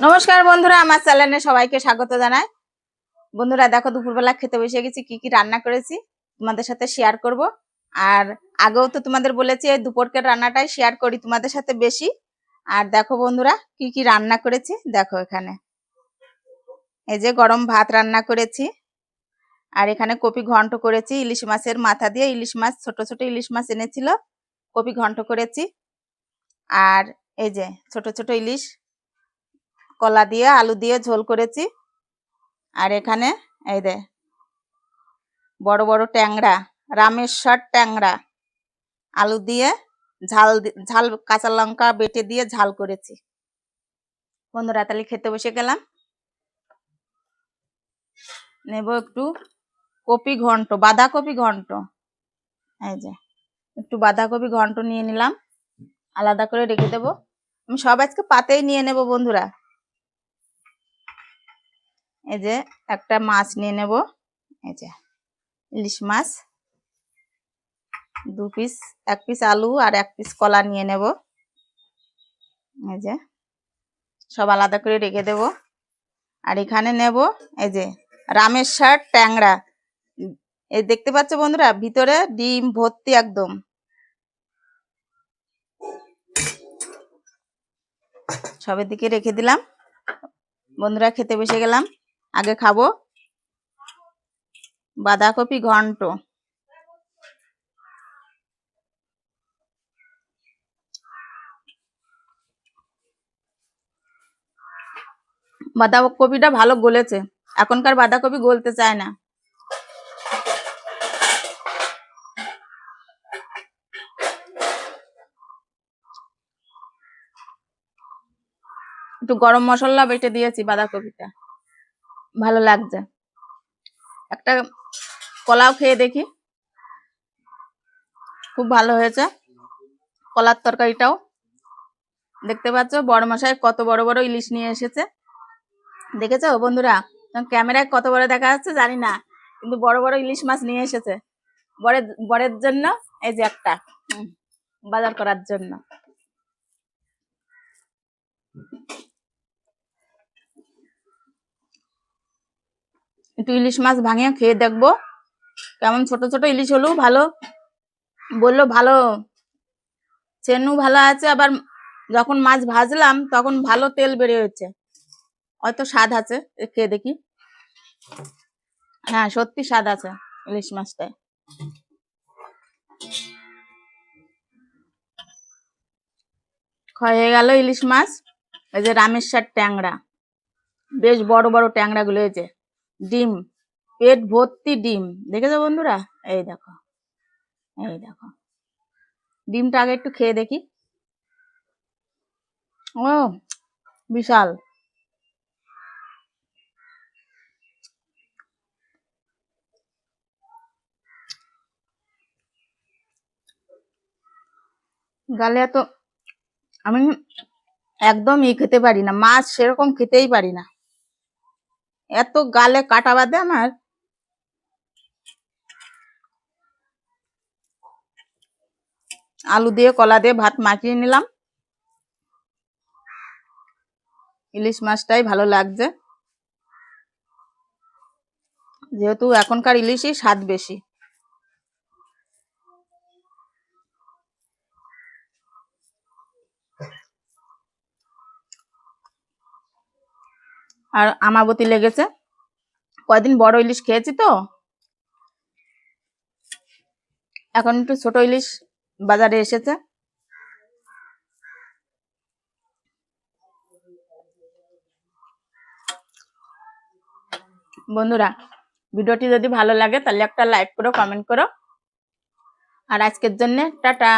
নমস্কার বন্ধুরা, আমার চ্যানেলে সবাইকে স্বাগত জানাই। বন্ধুরা, দেখো দুপুরবেলা খেতে বসে গেছি, কি কি রান্না করেছি তোমাদের সাথে শেয়ার করব। আর আগেও তো তোমাদের বলেছি দুপুরকের রান্নাটাই শেয়ার করি তোমাদের সাথে বেশি। আর দেখো বন্ধুরা, কি কি রান্না করেছি, দেখো এখানে। এই যে গরম ভাত রান্না করেছি। আর এখানে কপি ঘন্ট করেছি, ইলিশ মাছের মাথা দিয়ে ইলিশ মাছ, ছোট ছোট ইলিশ মাছ এনেছিল, কপি ঘন্ট করেছি। আর এই যে ছোট ছোট ইলিশ কলা দিয়ে, আলু দিয়ে ঝোল করেছি। আর এখানে এই দে, বড় বড় ট্যাংরা, রামেশ্বর ট্যাংরা, আলু দিয়ে ঝাল ঝাল কাঁচা লঙ্কা বেটে দিয়ে ঝাল করেছি। বন্ধুরা, তাহলে খেতে বসে গেলাম। নেব একটু কপি ঘন্ট, বাঁধাকপি ঘন্ট। এই যে, একটু বাঁধাকপি ঘন্ট নিয়ে নিলাম। আলাদা করে রেখে দেবো। আমি সব আজকে পাতেই নিয়ে নেব বন্ধুরা। এই যে একটা মাছ নিয়ে নেব। এই যে ইলিশ মাছ, দু পিস, এক পিস আলু আর এক পিস কলা নিয়ে নেব। এই যে সব আলাদা করে রেখে দেব। আর এখানে নেব এই যে রামেশ্বর ট্যাংরা। এই দেখতে পাচ্ছ বন্ধুরা, ভিতরে ডিম ভর্তি একদম। সবের দিকে রেখে দিলাম। বন্ধুরা, খেতে বসে গেলাম। আগে খাব। বাঁধাকপি ঘন্ট। বাঁধাকপিটা ভালো গলেছে। এখনকার বাঁধাকপি গলতে চায় না। একটু গরম মশলা বেটে দিয়েছি বাঁধাকপিটা। ভালো লাগছে। একটা কলাও খেয়ে দেখি। খুব ভালো হয়েছে। কলার তরকারিটাও। দেখতে পাচ্ছ বড় মশাই কত বড় বড় ইলিশ নিয়ে এসেছে। দেখেছ বন্ধুরা? ক্যামেরায় কত বড় দেখা যাচ্ছে জানি না, কিন্তু বড় বড় ইলিশ মাছ নিয়ে এসেছে। বরের বরের জন্য এই যে একটা বাজার করার জন্য। একটু ইলিশ মাছ ভাঙিয়ে খেয়ে দেখব। কেমন ছোট ছোট ইলিশ হলেও ভালো। বলল, ভালো। চেনু ভালো আছে, আবার যখন মাছ ভাজলাম তখন ভালো তেল বেরিয়েছে হয়তো স্বাদ আছে খেয়ে দেখি। হ্যাঁ সত্যি স্বাদ আছে ইলিশ মাছটায়। হয়ে গেল ইলিশ মাছ। এই যে রামেশ্বর ট্যাংরা। বেশ বড় বড় ট্যাংরা গুলো হয়েছে। ডিম, পেট ভর্তি ডিম। দেখেছ বন্ধুরা? এই দেখো এই দেখো। ডিমটা আগে একটু খেয়ে দেখি। ও, বিশাল। গালে এত, আমি একদম ই খেতে পারি না। মাছ সেরকম খেতেই পারি না। এত গালে কাটা বাদে আমার। আলু দিয়ে, কলা দিয়ে ভাত মাখিয়ে নিলাম। ইলিশ মাছটাই ভালো লাগছে। যেহেতু এখনকার ইলিশই স্বাদ বেশি। আর আমাবতী লেগেছে। কয়দিন বড় ইলিশ খেয়েছি তো? এখন একটু ছোট ইলিশ বাজারে এসেছে। বন্ধুরা, ভিডিওটি যদি ভালো লাগে তাহলে একটা লাইক করো কমেন্ট করো। আর আজকের জন্য টাটা।